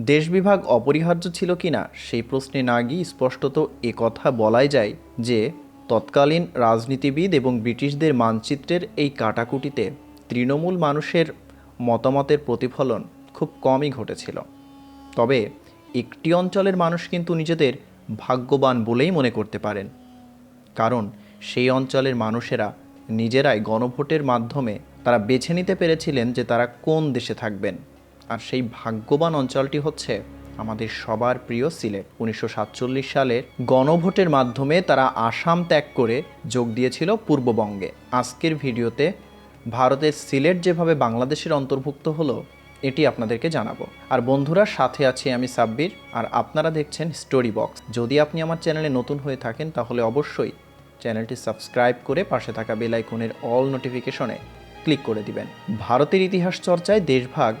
দেশ বিভাগ অপরিহার্য ছিল কিনা সেই প্রশ্নে না গিয়ে স্পষ্টত কথা বলাই যায় যে, তৎকালীন রাজনীতিবিদ এবং ব্রিটিশদের মানচিত্রের এই কাটাকুটিতে তৃণমূল মানুষের মতামতের প্রতিফলন খুব কমই ঘটেছিল। তবে একটি অঞ্চলের মানুষ কিন্তু নিজেদের ভাগ্যবান বলেই মনে করতে পারেন। কারণ সেই অঞ্চলের মানুষেরা নিজেরাই গণভোটের মাধ্যমে তারা বেছে নিতে পেরেছিলেন যে তারা কোন দেশে থাকবেন। আর সেই ভাগ্যবান অঞ্চলটি হচ্ছে আমাদের সবার প্রিয় সিলেট। উনিশশো সাতচল্লিশ সালের গণভোটের মাধ্যমে তারা আসাম ত্যাগ করে যোগ দিয়েছিল পূর্ববঙ্গে। আজকের ভিডিওতে ভারতের সিলেট যেভাবে বাংলাদেশের অন্তর্ভুক্ত হলো, এটি আপনাদেরকে জানাব। আর বন্ধুরা, সাথে আছি আমি সাব্বির, আর আপনারা দেখছেন স্টোরি বক্স। যদি আপনি আমার চ্যানেলে নতুন হয়ে থাকেন, তাহলে অবশ্যই চ্যানেলটি সাবস্ক্রাইব করে পাশে থাকা বেল অল নোটিফিকেশনে ক্লিক করে দিবেন। ভারতের ইতিহাস চর্চায় দেশভাগ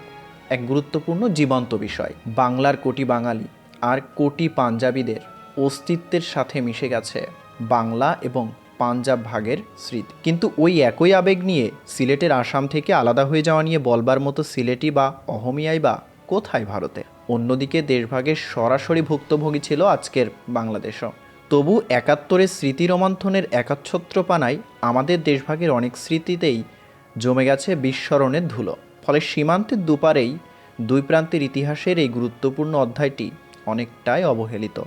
এক গুরুত্বপূর্ণ জীবন্ত বিষয়, বাংলার কোটি বাঙালি আর কোটি পাঞ্জাবিদের অস্তিত্বের সাথে মিশে গেছে বাংলা এবং পাঞ্জাব ভাগের স্মৃতি। কিন্তু ওই একই আবেগ নিয়ে সিলেটের আসাম থেকে আলাদা হয়ে যাওয়া নিয়ে বলবার মতো সিলেটি বা অহমিয়াই বা কোথায় ভারতে? অন্যদিকে দেশভাগের সরাসরি ভুক্তভোগী ছিল আজকের বাংলাদেশও। তবু একাত্তরের স্মৃতি রোমান্থনের একাচ্ছত্র পানায় আমাদের দেশভাগের অনেক স্মৃতিতেই জমে গেছে বিস্মরণের ধুলো। ফলে সীমান্তের দুপারেই দুই প্রান্তের ইতিহাসের এই গুরুত্বপূর্ণ অধ্যায়টি অনেকটাই অবহেলিত।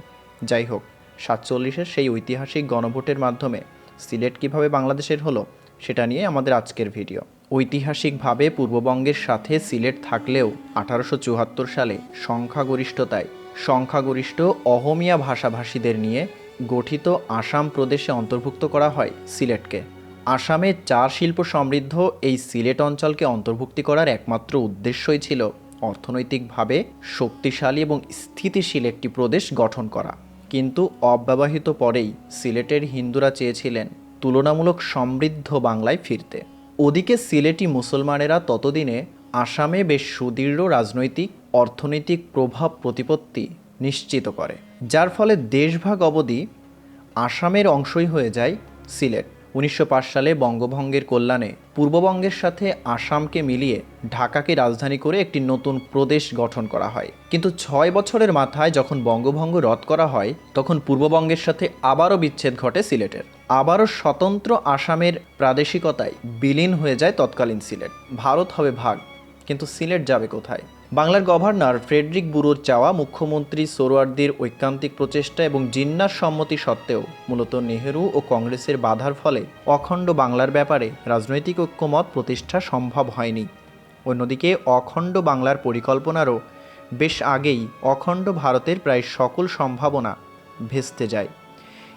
যাই হোক, সাতচল্লিশের সেই ঐতিহাসিক গণভোটের মাধ্যমে সিলেট কীভাবে বাংলাদেশের হলো, সেটা নিয়ে আমাদের আজকের ভিডিও। ঐতিহাসিকভাবে পূর্ববঙ্গের সাথে সিলেট থাকলেও আঠারোশো চুয়াত্তর সালে সংখ্যাগরিষ্ঠতায়, সংখ্যাগরিষ্ঠ অহমিয়া ভাষাভাষীদের নিয়ে গঠিত আসাম প্রদেশে অন্তর্ভুক্ত করা হয় সিলেটকে। আসামের চা শিল্প সমৃদ্ধ এই সিলেট অঞ্চলকে অন্তর্ভুক্তি করার একমাত্র উদ্দেশ্যই ছিল অর্থনৈতিকভাবে শক্তিশালী এবং স্থিতিশীল একটি প্রদেশ গঠন করা। কিন্তু অব্যবহিত পরেই সিলেটের হিন্দুরা চেয়েছিলেন তুলনামূলক সমৃদ্ধ বাংলায় ফিরতে। ওদিকে সিলেটি মুসলমানেরা ততদিনে আসামে বেশ সুদৃঢ় রাজনৈতিক, অর্থনৈতিক প্রভাব প্রতিপত্তি নিশ্চিত করে। যার ফলে দেশভাগ অবধি আসামের অংশই হয়ে যায় সিলেট। উনিশশো পাঁচ সালে বঙ্গভঙ্গের কল্যাণে পূর্ববঙ্গের সাথে আসামকে মিলিয়ে ঢাকাকে রাজধানী করে একটি নতুন প্রদেশ গঠন করা হয়। কিন্তু ছয় বছরের মাথায় যখন বঙ্গভঙ্গ রদ করা হয়, তখন পূর্ববঙ্গের সাথে আবারও বিচ্ছেদ ঘটে সিলেটের। আবারও স্বতন্ত্র আসামের প্রাদেশিকতায় বিলীন হয়ে যায় তৎকালীন সিলেট। ভারত হবে ভাগ, কিন্তু সিলেট যাবে কোথায়? বাংলার গভর্নর ফ্রেডরিক বুরোর চাওয়া মুখ্যমন্ত্রী সোরোয়ার্দির ঐকান্তিক প্রচেষ্টা এবং জিন্নার সম্মতি সত্ত্বেও মূলত নেহেরু ও কংগ্রেসের বাধার ফলে অখণ্ড বাংলার ব্যাপারে রাজনৈতিক ঐক্যমত প্রতিষ্ঠা সম্ভব হয়নি। অন্যদিকে, অখণ্ড বাংলার পরিকল্পনারও বেশ আগেই অখণ্ড ভারতের প্রায় সকল সম্ভাবনা ভেস্তে যায়।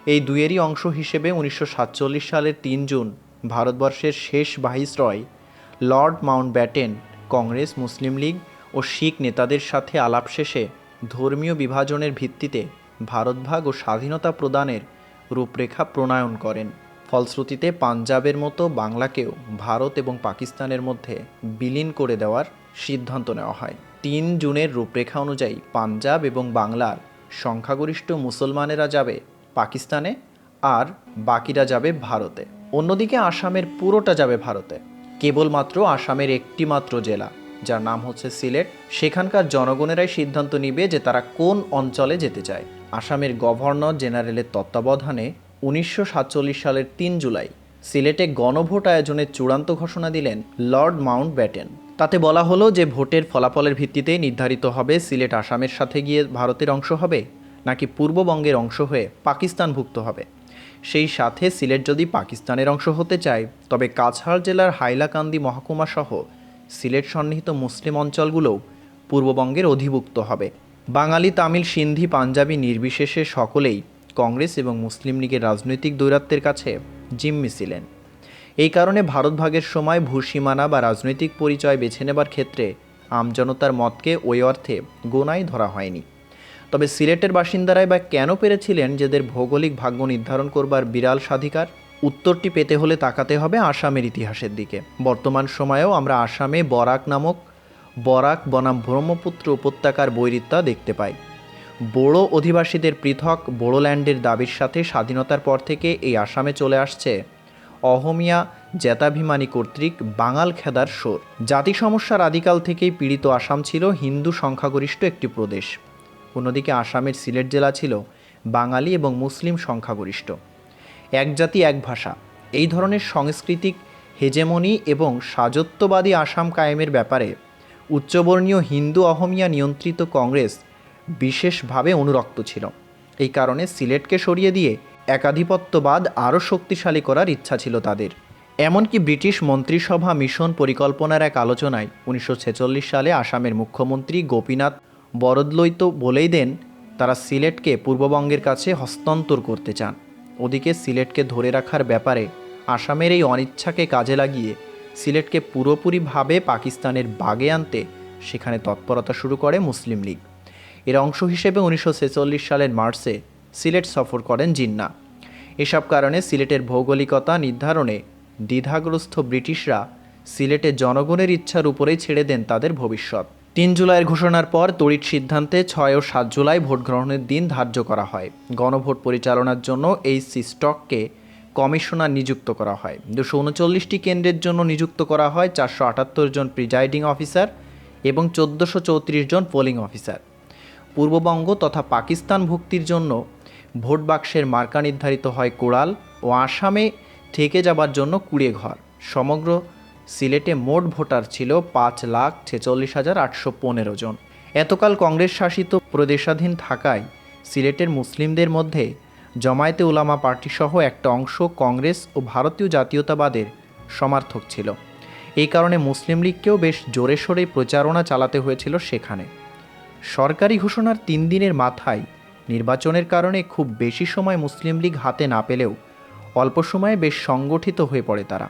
এই দুয়েরই অংশ হিসেবে উনিশশো সাতচল্লিশ সালের তিন জুন ভারতবর্ষের শেষ viceroy lord Mountbatten Congress Muslim League ও শিখ নেতাদের সাথে আলাপ শেষে ধর্মীয় বিভাজনের ভিত্তিতে ভারতভাগ ও স্বাধীনতা প্রদানের রূপরেখা প্রণয়ন করেন। ফলশ্রুতিতে পাঞ্জাবের মতো বাংলাকেও ভারত এবং পাকিস্তানের মধ্যে বিলীন করে দেওয়ার সিদ্ধান্ত নেওয়া হয়। তিন জুনের রূপরেখা অনুযায়ী পাঞ্জাব এবং বাংলার সংখ্যাগরিষ্ঠ মুসলমানেরা যাবে পাকিস্তানে আর বাকিরা যাবে ভারতে। অন্যদিকে আসামের পুরোটা যাবে ভারতে। কেবলমাত্র আসামের একটি মাত্র জেলা। যার নাম হচ্ছে সিলেট। সেখানকার জনগণেরাই সিদ্ধান্ত নিবে যে তারা কোন অঞ্চলে যেতে চায়। আসামের গভর্নর জেনারেলের তত্ত্বাবধানে উনিশশো সাতচল্লিশ সালের তিন জুলাই সিলেটে গণভোট আয়োজনের চূড়ান্ত ঘোষণা দিলেন লর্ড মাউন্ট ব্যাটেন। তাতে বলা হলো যে ভোটের ফলাফলের ভিত্তিতে নির্ধারিত হবে সিলেট আসামের সাথে গিয়ে ভারতের অংশ হবে, নাকি পূর্ববঙ্গের অংশ হয়ে পাকিস্তানভুক্ত হবে। সেই সাথে সিলেট যদি পাকিস্তানের অংশ হতে চায়, তবে কাছাড় জেলার হাইলাকান্দি মহকুমা সহ সিলেট সন্নিহিত মুসলিম অঞ্চলগুলোও পূর্ববঙ্গের অধিভুক্ত হবে। বাঙালি, তামিল, সিন্ধি, পাঞ্জাবি নির্বিশেষে সকলেই কংগ্রেস এবং মুসলিম লীগের রাজনৈতিক দৈরাত্বের কাছে জিম্মি ছিলেন। এই কারণে ভারত ভাগের সময় ভূসীমানা বা রাজনৈতিক পরিচয় বেছে নেবার ক্ষেত্রে আমজনতার মতকে ওই অর্থে গোনাই ধরা হয়নি। তবে সিলেটের বাসিন্দারাই বা কেন পেরেছিলেন যাদের ভৌগোলিক ভাগ্য নির্ধারণ করবার বিরাল স্বাধিকার? উত্তরটি পেতে হলে তাকাতে হবে আসামের ইতিহাসের দিকে। বর্তমান সময়েও আমরা আসামে বরাক নামক বরাক বনাম ব্রহ্মপুত্র উপত্যকার বৈরিত্যা দেখতে পাই। বড়ো অধিবাসীদের পৃথক বোড়োল্যান্ডের দাবির সাথে স্বাধীনতার পর থেকে এই আসামে চলে আসছে অহমিয়া জেতাভিমানী কর্তৃক বাঙাল খেদার সোর। জাতি সমস্যার আদিকাল থেকেই পীড়িত আসাম ছিল হিন্দু সংখ্যাগরিষ্ঠ একটি প্রদেশ। অন্যদিকে আসামের সিলেট জেলা ছিল বাঙালি এবং মুসলিম সংখ্যাগরিষ্ঠ। এক জাতি, এক ভাষা। এই ধরনের সাংস্কৃতিক হেজেমনি এবং সাজত্ববাদী আসাম কায়েমের ব্যাপারে উচ্চবর্ণীয় হিন্দু অহমিয়া নিয়ন্ত্রিত কংগ্রেস বিশেষভাবে অনুরক্ত ছিল। এই কারণে সিলেটকে সরিয়ে দিয়ে একাধিপত্যবাদ আরও শক্তিশালী করার ইচ্ছা ছিল তাদের। এমনকি ব্রিটিশ মন্ত্রিসভা মিশন পরিকল্পনার এক আলোচনায় উনিশশো ছেচল্লিশ সালে আসামের মুখ্যমন্ত্রী গোপীনাথ বরদলৈত বলেই দেন, তারা সিলেটকে পূর্ববঙ্গের কাছে হস্তান্তর করতে চান। ওদিকে সিলেটকে ধরে রাখার ব্যাপারে আসামের এই অনিচ্ছাকে কাজে লাগিয়ে সিলেটকে পুরোপুরিভাবে পাকিস্তানের বাগে আনতে সেখানে তৎপরতা শুরু করে মুসলিম লীগ। এর অংশ হিসেবে উনিশশো ছেচল্লিশ সালের মার্চে সিলেট সফর করেন জিন্না। এসব কারণে সিলেটের ভৌগোলিকতা নির্ধারণে দ্বিধাগ্রস্ত ব্রিটিশরা সিলেটে জনগণের ইচ্ছার উপরেই ছেড়ে দেন তাদের ভবিষ্যৎ। তিন জুলাইয়ের ঘোষণার পর তড়িৎ সিদ্ধান্তে ছয় ও সাত জুলাই ভোট গ্রহণের দিন ধার্য করা হয়। গণভোট পরিচালনার জন্য এই সিস্টককে কমিশনার নিযুক্ত করা হয়। দুশো উনচল্লিশটি কেন্দ্রের জন্য নিযুক্ত করা হয় চারশো আটাত্তর জন প্রিজাইডিং অফিসার এবং চোদ্দোশো চৌত্রিশ জন পোলিং অফিসার। পূর্ববঙ্গ তথা পাকিস্তান ভুক্তির জন্য ভোট বাক্সের মার্কা নির্ধারিত হয় কোড়াল ও আসামে থেকে যাবার জন্য কুড়িয়ে ঘর সমগ্র সিলেটে মোট ভোটার ছিল পাঁচ লাখ ছেচল্লিশ হাজার আটশো পনেরো জন। এতকাল কংগ্রেস শাসিত প্রদেশাধীন থাকায় সিলেটের মুসলিমদের মধ্যে জমায়েতে উলামা পার্টিসহ একটা অংশ কংগ্রেস ও ভারতীয় জাতীয়তাবাদের সমার্থক ছিল। এই কারণে মুসলিম লীগকেও বেশ জোরে সোরে প্রচারণা চালাতে হয়েছিল সেখানে। সরকারি ঘোষণার তিন দিনের মাথায় নির্বাচনের কারণে খুব বেশি সময় মুসলিম লীগ হাতে না পেলেও অল্প সময়ে বেশ সংগঠিত হয়ে পড়ে তারা।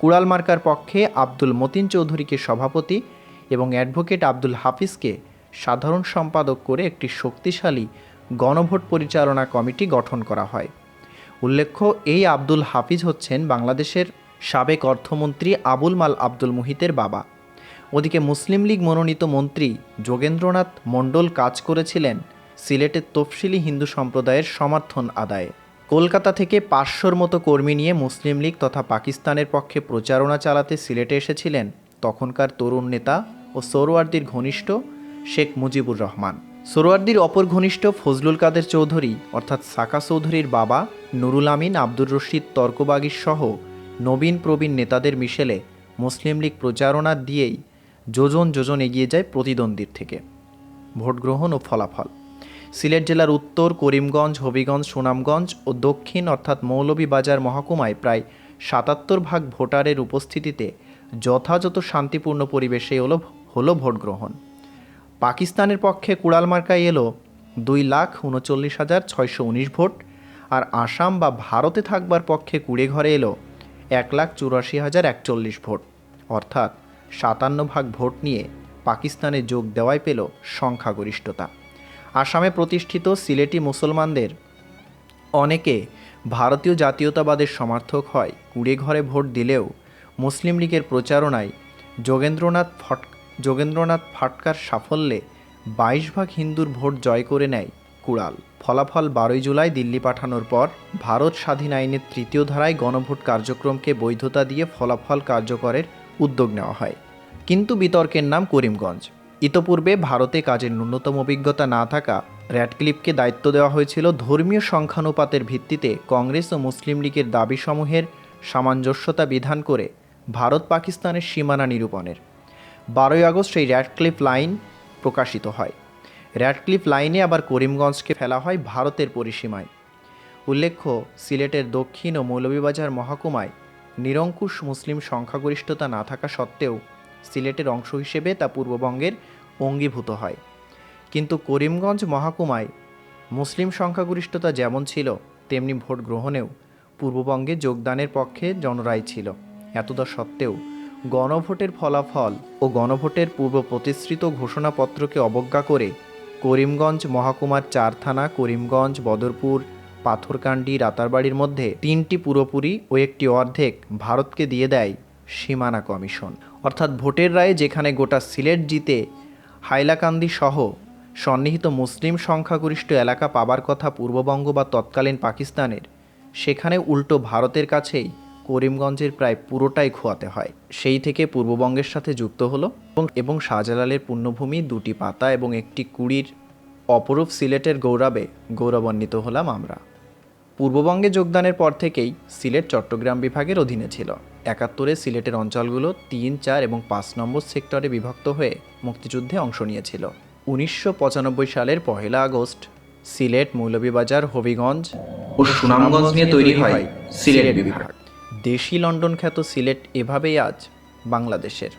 কুড়াল মার্কার পক্ষে আব্দুল মতিন চৌধুরীকে সভাপতি এবং অ্যাডভোকেট আব্দুল হাফিজকে সাধারণ সম্পাদক করে একটি শক্তিশালী গণভোট পরিচালনা কমিটি গঠন করা হয়। উল্লেখ্য, এই আব্দুল হাফিজ হচ্ছেন বাংলাদেশের সাবেক অর্থমন্ত্রী আবুল মাল আব্দুল মুহিতের বাবা। ওদিকে মুসলিম লীগ মনোনীত মন্ত্রী যোগেন্দ্রনাথ মণ্ডল কাজ করেছিলেন সিলেটের তফসিলি হিন্দু সম্প্রদায়ের সমর্থন আদায়ে। কলকাতা থেকে পাঁচশোর মতো কর্মী নিয়ে মুসলিম লীগ তথা পাকিস্তানের পক্ষে প্রচারণা চালাতে সিলেটে এসেছিলেন তখনকার তরুণ নেতা ও সোরওয়ার্দির ঘনিষ্ঠ শেখ মুজিবুর রহমান। সোরওয়ার্দির অপর ঘনিষ্ঠ ফজলুল কাদের চৌধুরী, অর্থাৎ সাকা চৌধুরীর বাবা নুরুল আমিন, আব্দুর রশিদ তর্কবাগীর সহ নবীন প্রবীণ নেতাদের মিশেলে মুসলিম লীগ প্রচারণা দিয়েই যোজন যোজন এগিয়ে যায় প্রতিদ্বন্দ্বীর থেকে। ভোট গ্রহণ ও ফলাফল। সিলেট জেলার উত্তর, করিমগঞ্জ, হবিগঞ্জ, সুনামগঞ্জ ও দক্ষিণ অর্থাৎ মৌলভীবাজার মহকুমায় প্রায় সাতাত্তর ভাগ ভোটারের উপস্থিতিতে যথাযথ শান্তিপূর্ণ পরিবেশে হলো হলো ভোট গ্রহণ পাকিস্তানের পক্ষে কুড়াল মার্কায় এলো দুই লাখ উনচল্লিশ হাজার ছয়শো উনিশ ভোট আর আসাম বা ভারতে থাকবার পক্ষে কুড়ে ঘরে এলো এক লাখ চুরাশি হাজার একচল্লিশ ভোট। অর্থাৎ সাতান্ন ভাগ ভোট নিয়ে পাকিস্তানে যোগ দেওয়াই পেল সংখ্যাগরিষ্ঠতা। আসামে প্রতিষ্ঠিত সিলেটি মুসলমানদের। অনেকে ভারতীয় জাতীয়তাবাদের সমর্থক হয় কুড়ে ঘরে ভোট দিলেও মুসলিম লীগের প্রচারণায় যোগেন্দ্রনাথ ফট, যোগেন্দ্রনাথ ফাটকার সাফল্যে বাইশ ভাগ হিন্দুর ভোট জয় করে নেয় কুড়াল। ফলাফল বারোই জুলাই দিল্লি পাঠানোর পর ভারত স্বাধীন আইনের তৃতীয় ধারায় গণভোট কার্যক্রমকে বৈধতা দিয়ে ফলাফল কার্যকরের উদ্যোগ নেওয়া হয়। কিন্তু বিতর্কের নাম করিমগঞ্জ। ইতপূর্বে ভারতে কাজের ন্যূনতম অভিজ্ঞতা না থাকা র্যাডক্লিফকে দায়িত্ব দেওয়া হয়েছিল ধর্মীয় সংখ্যানুপাতের ভিত্তিতে কংগ্রেস ও মুসলিম লীগের দাবিসমূহের সামঞ্জস্যতা বিধান করে ভারত পাকিস্তানের সীমানা নিরূপণের। বারোই আগস্ট সেই র্যাডক্লিফ লাইন প্রকাশিত হয়। র্যাডক্লিফ লাইনে আবার করিমগঞ্জকে ফেলা হয় ভারতের পরিসীমায়। উল্লেখ্য, সিলেটের দক্ষিণ ও মৌলভীবাজার মহকুমায় নিরঙ্কুশ মুসলিম সংখ্যাগরিষ্ঠতা না থাকা সত্ত্বেও সিলেটের অংশ হিসেবে তা পূর্ববঙ্গের অঙ্গীভূত হয়। কিন্তু করিমগঞ্জ মহকুমায় মুসলিম সংখ্যাগরিষ্ঠতা যেমন ছিল, তেমনি ভোট গ্রহণেও পূর্ববঙ্গে যোগদানের পক্ষে জনরাই ছিল। এতদা সত্ত্বেও গণভোটের ফলাফল ও গণভোটের পূর্ব প্রতিশ্রিত ঘোষণাপত্রকে অবজ্ঞা করে করিমগঞ্জ মহকুমার চার থানা করিমগঞ্জ, বদরপুর, পাথরকান্ডি, রাতারবাড়ির মধ্যে তিনটি পুরোপুরি ও একটি অর্ধেক ভারতকে দিয়ে দেয় সীমানা কমিশন। অর্থাৎ ভোটের রায়ে যেখানে গোটা সিলেট জিতে হাইলাকান্দি সহ সন্নিহিত মুসলিম সংখ্যাগরিষ্ঠ এলাকা পাবার কথা পূর্ববঙ্গ বা তৎকালীন পাকিস্তানের, সেখানে উল্টো ভারতের কাছেই করিমগঞ্জের প্রায় পুরোটাই খোয়াতে হয়। সেই থেকে পূর্ববঙ্গের সাথে যুক্ত হলো এবং শাহজালালের পুণ্যভূমি দুটি পাতা এবং একটি কুড়ির অপরূপ সিলেটের গৌরবে গৌরবান্বিত হলাম আমরা। পূর্ববঙ্গে যোগদানের পর থেকেই সিলেট চট্টগ্রাম বিভাগের অধীনে ছিল। একাত্তরে সিলেটের অঞ্চলগুলো তিন চার এবং পাঁচ নম্বর সেক্টরে বিভক্ত হয়ে মুক্তিযুদ্ধে অংশ নিয়েছিল। উনিশশো পঁচানব্বই সালের পহেলা আগস্ট সিলেট মৌলভীবাজার হবিগঞ্জ ও সুনামগঞ্জ নিয়ে তৈরি হয় সিলেট বিভাগ। দেশি লন্ডন খ্যাত সিলেট এভাবেই আজ বাংলাদেশের।